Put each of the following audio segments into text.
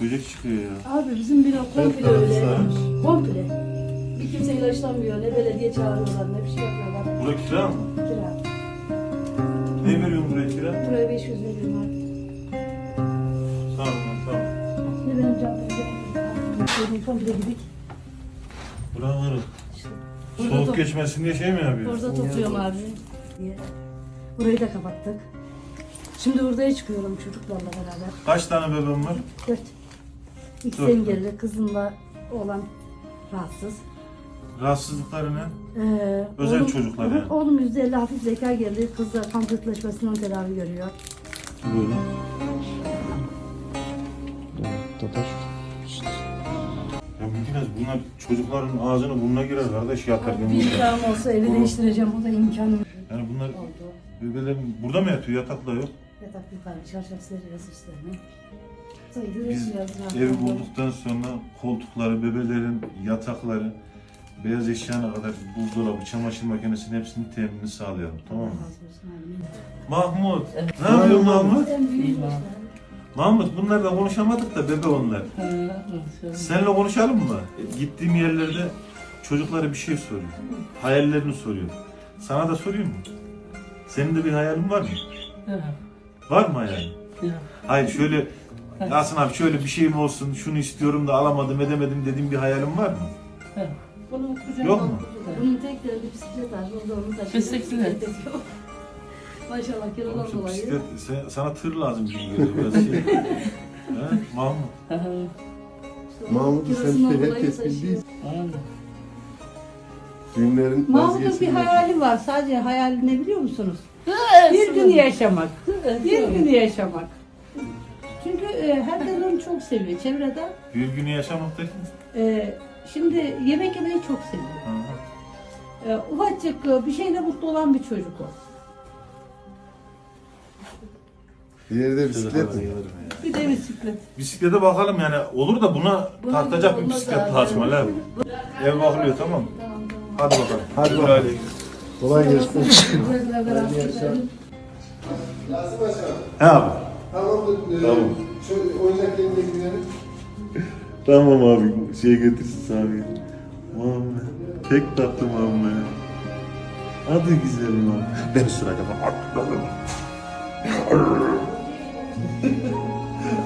Böcek çıkıyor ya. Abi bizim bina komple öyle. Komple. Bir kimse ilaçlanmıyor. Ne belediye çağırıyorlar ne bir şey yapıyorlar. Bura kira mı? Kira. Ne veriyorsun buraya kira? Buraya 500 veriyorum abi. Tamam tamam. Ne benim canım benim komple gidik. Bravo. İşte. Burada Soğuk top- geçmesin diye şey mi yapıyor? Orada topluyorum abi. diye. Burayı da kapattık. Şimdi oraya çıkıyorum çocuklarla beraber. Kaç tane bebeğin var? Dört. İkisi Dört. engelli, kızımla olan rahatsız. Rahatsızlıkları ne? Ee, Özel çocuklar Hı hı, yani. Oğlum %50 hafif zeka geldi. Kız da kan tedavi görüyor. Böyle. Ya Mümkünaz bunlar çocukların ağzına burnuna girer kardeş yatarken. Bir burada. olsa evi Oğlum. değiştireceğim. O da imkanım Yani bunlar oldu. bebelerin burada mı yatıyor? Yatakta yok. Yatak yukarı, çarşaf seriyoruz üstlerine. Sayıda Biz yaşayacağız. rahat evi rahat. bulduktan sonra koltukları, bebelerin yatakları, beyaz eşyana kadar buzdolabı, çamaşır makinesinin hepsinin teminini sağlayalım. Tamam mı? Allah razı olsun, amin. Mahmut. Ne yapıyorsun Mahmut? Mahmut bunlarla konuşamadık da bebe onlar. Seninle konuşalım mı? Gittiğim yerlerde çocuklara bir şey soruyor. Hayallerini soruyor. Sana da soruyor mu? Senin de bir hayalin var mı? Var mı hayalin? Hayır şöyle Yasin abi şöyle bir şeyim olsun, şunu istiyorum da alamadım edemedim dediğim bir hayalin var mı? Bunun kucağında Yok mu? Bunun tek derdi bisiklet var. O da onu taşıyor. Bisiklet. yok. Maşallah kilodan Şu dolayı. bisiklet, sen- sana tır lazım gibi geliyor biraz şey. He? Mahmut. Mahmut'u kilosundan sen dolayı herkes taşıyor. bildiği düğünlerin Mahmut'un bir vazgeçilmez. hayali var. Sadece hayali ne biliyor musunuz? Bir gün yaşamak. Bir gün yaşamak. Çünkü e, herkes onu çok seviyor. Çevrede Bir günü yaşamak derken? e, şimdi yemek yemeyi çok seviyor. Hı. E, ufacık e, bir şeyle mutlu olan bir çocuk o. Diğeri de bisiklet mi? Bir de bisiklet. Bisiklete bakalım yani olur da buna tartacak bir bisiklet lazım Ali abi. Ev bakılıyor tamam mı? Tamam tamam. Hadi bakalım. Hadi bakalım. Kolay gelsin. Buraya beraber Yasin Paşa. He abi. Tamamdır. Ee, Tamam. Şu oyuncak yerine gidelim. Tamam abi şey getirsin abi. Muhammed. Tek tatlı Muhammed. Hadi güzelim abi. Ben sırayla bak.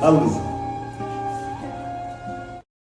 Al kızım.